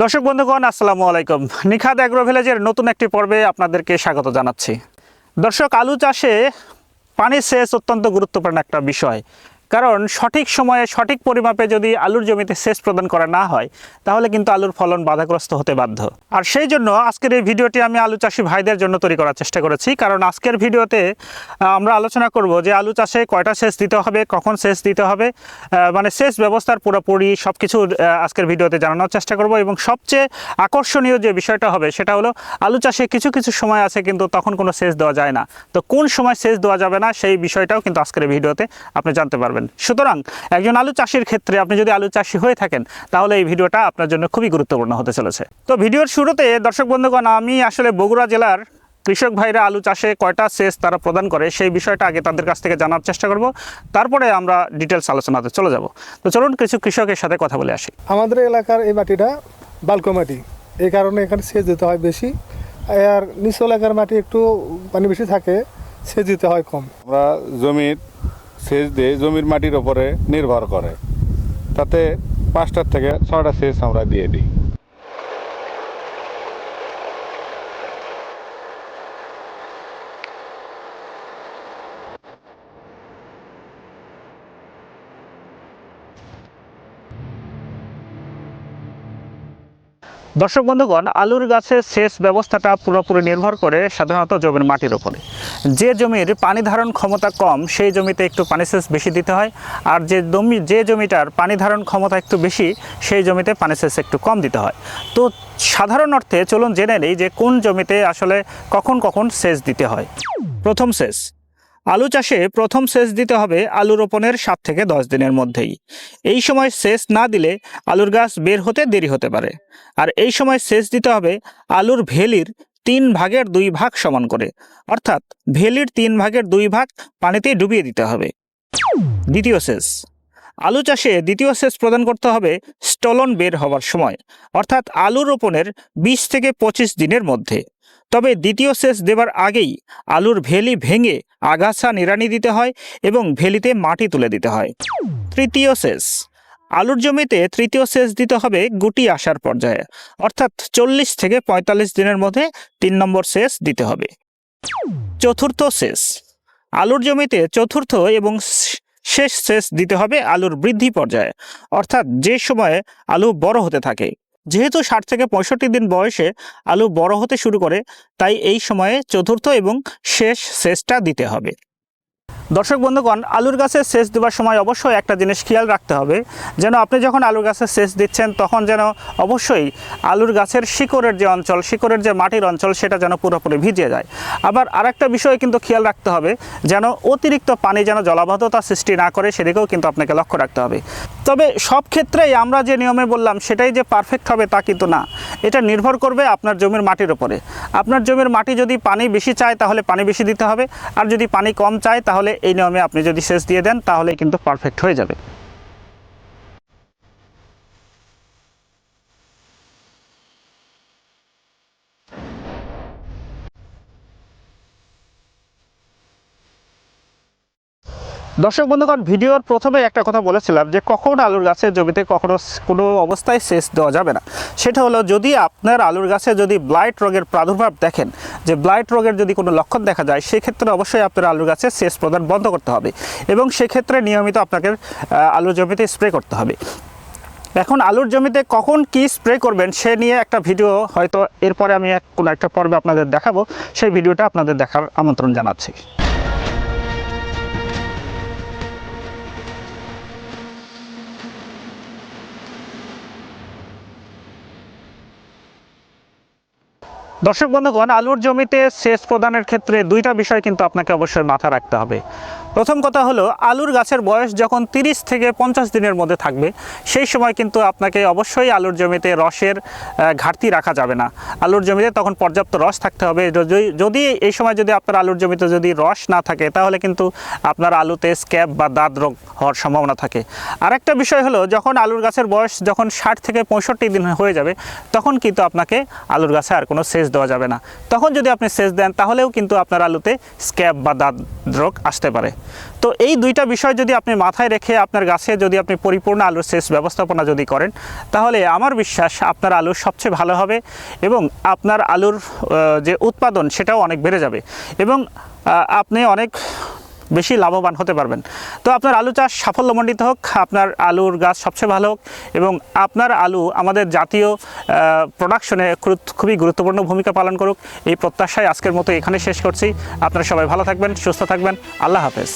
দর্শক বন্ধুগণ, আসসালামু আলাইকুম। নিখাদ অ্যাগ্রো ভিলেজের নতুন একটি পর্বে আপনাদেরকে স্বাগত জানাচ্ছি। দর্শক, আলু চাষে পানি সেচ অত্যন্ত গুরুত্বপূর্ণ একটা বিষয়। কারণ সঠিক সময়ে সঠিক পরিমাপে যদি আলুর জমিতে সেচ প্রদান করা না হয়, তাহলে কিন্তু আলুর ফলন বাধাগ্রস্ত হতে বাধ্য। আর সেই জন্য আজকের এই ভিডিওটি আমি আলু চাষি ভাইদের জন্য তৈরি করার চেষ্টা করেছি, কারণ আজকের ভিডিওতে আমরা আলোচনা করব যে আলু চাষে কয়টা সেচ দিতে হবে, কখন সেচ দিতে হবে মানে সেচ ব্যবস্থার পুরোপুরি সব কিছু আজকের ভিডিওতে জানানোর চেষ্টা করব এবং সবচেয়ে আকর্ষণীয় যে বিষয়টা হবে সেটা হলো, আলু চাষে কিছু কিছু সময় আছে কিন্তু তখন কোনো সেচ দেওয়া যায় না। তো কোন সময় সেচ দেওয়া যাবে না সেই বিষয়টাও কিন্তু আজকের ভিডিওতে আপনি জানতে পারবেন। সুতরাং একজন আলু চাষির ক্ষেত্রে আপনি যদি আলু চাষি হয়ে থাকেন তাহলে এই ভিডিওটা আপনার জন্য খুবই গুরুত্বপূর্ণ হতে চলেছে। তো ভিডিওর শুরুতে দর্শক বন্ধুগণ আমি আসলে বগুড়া জেলার কৃষক ভাইরা আলু চাষে কয়টা সেচ তারা প্রদান করে সেই বিষয়টা আগে তাদের কাছ থেকে জানার চেষ্টা করব। তারপরে আমরা ডিটেলস আলোচনাতে চলে যাব। তো চলুন কিছু কৃষকের সাথে কথা বলে আসি। আমাদের এলাকার এই মাটিটা বালকো মাটি। এই কারণে এখানে সেচ দিতে হয় বেশি। আর নিচু এলাকার মাটি একটু পানি বেশি থাকে সেচ দিতে হয় কম। আমরা জমির সেচ দিয়ে জমির মাটির ওপরে নির্ভর করে। তাতে পাঁচটার থেকে ছটা সেচ আমরা দিয়ে দিই। দর্শক বন্ধুগণ, আলুর গাছের সেচ ব্যবস্থাটা পুরোপুরি নির্ভর করে সাধারণত জমির মাটির ওপরে যে জমির পানি ধারণ ক্ষমতা কম, সেই জমিতে একটু পানি সেচ বেশি দিতে হয়। আর যে জমি, যে জমিটার পানি ধারণ ক্ষমতা একটু বেশি, সেই জমিতে পানি সেচ একটু কম দিতে হয়। তো সাধারণ অর্থে চলুন জেনে নেই যে কোন জমিতে আসলে কখন কখন সেচ দিতে হয়। প্রথম সেচ। আলু চাষে প্রথম সেচ দিতে হবে আলু রোপণের সাত থেকে দশ দিনের মধ্যেই। এই সময় সেচ না দিলে আলুর গাছ বের হতে দেরি হতে পারে। আর এই সময় সেচ দিতে হবে আলুর ভেলির তিন ভাগের দুই ভাগ সমান করে। অর্থাৎ ভেলির তিন ভাগের দুই ভাগ পানিতে ডুবিয়ে দিতে হবে। দ্বিতীয় সেচ। আলু চাষে দ্বিতীয় সেচ প্রদান করতে হবে স্টলন বের হওয়ার সময়, অর্থাৎ আলু রোপণের বিশ থেকে পঁচিশ দিনের মধ্যে। তবে দ্বিতীয় সেচ দেবার আগেই আলুর ভেলি ভেঙে আগাছা নিড়ানি দিতে হয় এবং ভেলিতে মাটি তুলে দিতে হয়। তৃতীয় সেচ। আলুর জমিতে তৃতীয় সেচ দিতে হবে গুটি আসার পর্যায়ে। অর্থাৎ চল্লিশ থেকে পঁয়তাল্লিশ দিনের মধ্যে তিন নম্বর সেচ দিতে হবে। চতুর্থ সেচ। আলুর জমিতে চতুর্থ এবং শেষ সেচ দিতে হবে আলুর বৃদ্ধি পর্যায়ে। অর্থাৎ যে সময়ে আলু বড় হতে থাকে। যেহেতু ষাট থেকে পঁয়ষট্টি দিন বয়সে আলু বড় হতে শুরু করে, তাই এই সময়ে চতুর্থ এবং শেষ শেষটা দিতে হবে। দর্শক বন্ধুগণ, আলুর গাছে সেচ দেওয়ার সময় অবশ্যই একটা জিনিস খেয়াল রাখতে হবে, যেন আপনি যখন আলুর গাছে সেচ দিচ্ছেন, তখন যেন অবশ্যই আলুর গাছের শিকড়ের যে অঞ্চল, শিকড়ের যে মাটির অঞ্চল, সেটা যেন পুরোপুরি ভিজে যায়। আবার আরেকটা বিষয় কিন্তু খেয়াল রাখতে হবে, যেন অতিরিক্ত পানি যেন জলাবদ্ধতা সৃষ্টি না করে, সেদিকেও কিন্তু আপনাকে লক্ষ্য রাখতে হবে। তবে সব ক্ষেত্রেই আমরা যে নিয়মে বললাম, সেটাই যে পারফেক্ট হবে তা কিন্তু না। এটা নির্ভর করবে আপনার জমির মাটির উপরে। আপনার জমির মাটি যদি পানি বেশি চায়, তাহলে পানি বেশি দিতে হবে। আর যদি পানি কম চায়, তাহলে এই নিয়মে আপনি যদি সেচ দিয়ে দেন তাহলে কিন্তু পারফেক্ট হয়ে যাবে। দর্শক বন্ধুগণ, ভিডিওর প্রথমে একটা কথা বলেছিলাম যে, কখন আলুর গাছের জমিতে কখনো কোনো অবস্থায় সেচ দেওয়া যাবে না? সেটা হলো, যদি আপনার আলুর গাছে যদি ব্লাইট রোগের প্রাদুর্ভাব দেখেন যে ব্লাইট রোগের যদি কোনো লক্ষণ দেখা যায়, সেক্ষেত্রে অবশ্যই আপনার আলুর গাছে সেচ প্রদান বন্ধ করতে হবে এবং সেক্ষেত্রে নিয়মিত আপনাকে আলুর জমিতে স্প্রে করতে হবে। এখন আলুর জমিতে কখন কি স্প্রে করবেন, সে নিয়ে একটা ভিডিও হয়তো এরপরে আমি এক কোনো একটা পর্বে আপনাদের দেখাবো। সেই ভিডিওটা আপনাদের দেখার আমন্ত্রণ জানাচ্ছি। দর্শক বন্ধুগণ, আলুর জমিতে সেচ প্রদানের ক্ষেত্রে দুইটা বিষয় কিন্তু আপনাকে অবশ্যই মাথা রাখতে হবে। প্রথম কথা হলো, আলুর গাছের বয়স যখন তিরিশ থেকে পঞ্চাশ দিনের মধ্যে থাকবে, সেই সময় কিন্তু আপনাকে অবশ্যই আলুর জমিতে রসের ঘাটতি রাখা যাবে না। আলুর জমিতে তখন পর্যাপ্ত রস থাকতে হবে। যদি- যদি এই সময় যদি আপনার আলুর জমিতে যদি রস না থাকে, তাহলে কিন্তু আপনার আলুতে স্ক্যাব বা দাঁত রোগ হওয়ার সম্ভাবনা থাকে। আরেকটা বিষয় হলো, যখন আলুর গাছের বয়স যখন ষাট থেকে পঁয়ষট্টি দিন হয়ে যাবে, তখন কিন্তু আপনাকে আলুর গাছে আর কোনো সেচ দেওয়া যাবে না। তখন যদি আপনি সেচ দেন, তাহলেও কিন্তু আপনার আলুতে স্ক্যাব বা দাঁত রোগ আসতে পারে। তো এই দুইটা বিষয় যদি আপনি মাথায় রেখে আপনার গাছে যদি আপনি পরিপূর্ণ আলুর সেচ ব্যবস্থাপনা যদি করেন, তাহলে আমার বিশ্বাস আপনার আলু সবচেয়ে ভালো হবে এবং আপনার আলুর যে উৎপাদন সেটাও অনেক বেড়ে যাবে। এবং আপনি অনেক বেশি লাভবান হতে পারবেন। তো আপনার আলু চাষ সাফল্যমণ্ডিত হোক, আপনার আলুর গাছ সবচেয়ে ভালো হোক এবং আপনার আলু আমাদের জাতীয় প্রোডাকশনে খুবই গুরুত্বপূর্ণ ভূমিকা পালন করুক। এই প্রত্যাশায় আজকের মতো এখানে শেষ করছি। আপনারা সবাই ভালো থাকবেন, সুস্থ থাকবেন। আল্লাহ হাফেজ।